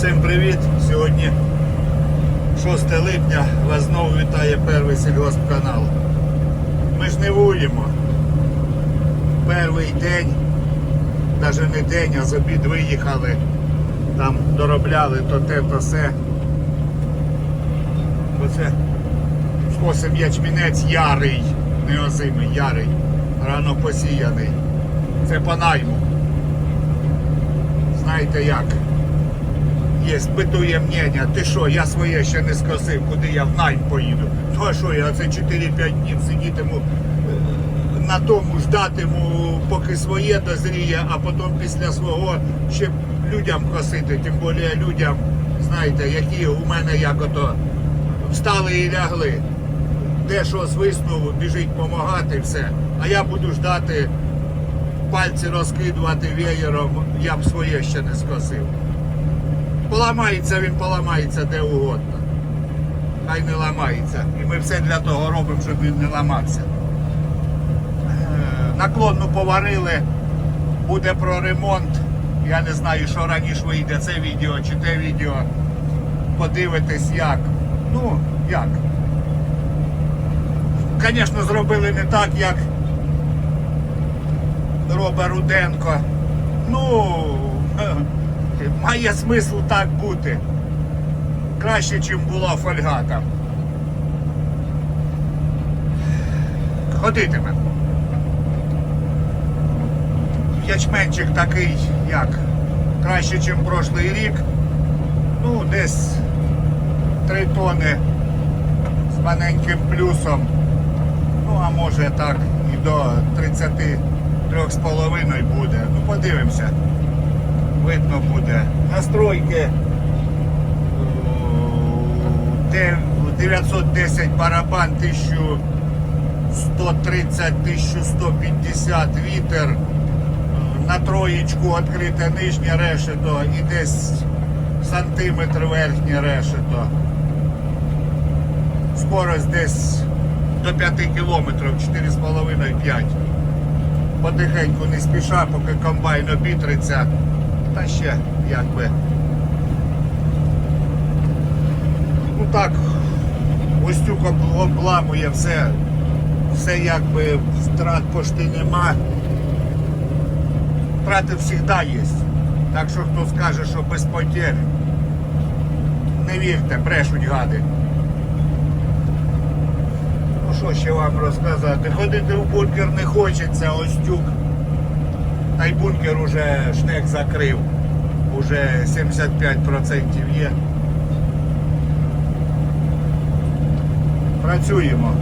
Всім привіт! Сьогодні 6 липня. Вас знову вітає перший сільгоспканал. Ми ж жнивуємо. Перший день, навіть не день, а з обід виїхали. Там доробляли то те, то все. Оце скосим ячмінець ярий, не озимий, ярий, рано посіяний. Це по найму. Знаєте як? Є, спитує мнення, ти що, я своє ще не скосив, куди я в найм поїду. Ну що, я це 4-5 днів сидітиму е, на тому, ждатиму, поки своє дозріє, а потім після свого ще людям косити, тим більше людям, знаєте, які у мене як ото встали і лягли. Де що свиснув, біжить допомагати, все. А я буду ждати, пальці розкидувати веєром, я б своє ще не скосив. Поламається він, поламається де угодно. Хай не ламається. І ми все для того робимо, щоб він не ламався. Е, Наклонну поварили, буде про ремонт. Я не знаю, що раніше вийде це відео чи те відео. Подивитись як. Ну, як. Звісно, зробили не так, як робить Руденко. Ну, має смисл так бути. Краще, ніж була фольга там. Ходитиме. Ячменчик такий, як? Краще, ніж прошлий рік. Ну, десь 3 тони з маленьким плюсом. Ну, а може так і до 33,5 буде. Ну, подивимося видно буде. Настройки 910 барабан 1130 1150 вітер. На троєчку відкрите нижнє решето і десь сантиметр верхнє решето. Скорость десь до 5 кілометрів, 4,5-5. Потихеньку не спіша, поки комбайн обітриться. Та ще якби. Ну так, Остюк об- обламує все, все якби втрат пошти нема. Втрати завжди є. Так що хто скаже, що без потерь, не вірте, брешуть гади. Ну що ще вам розказати? Ходити в бункер не хочеться, Остюк. Та бункер уже шнек закрив. Уже 75% є. Працюємо.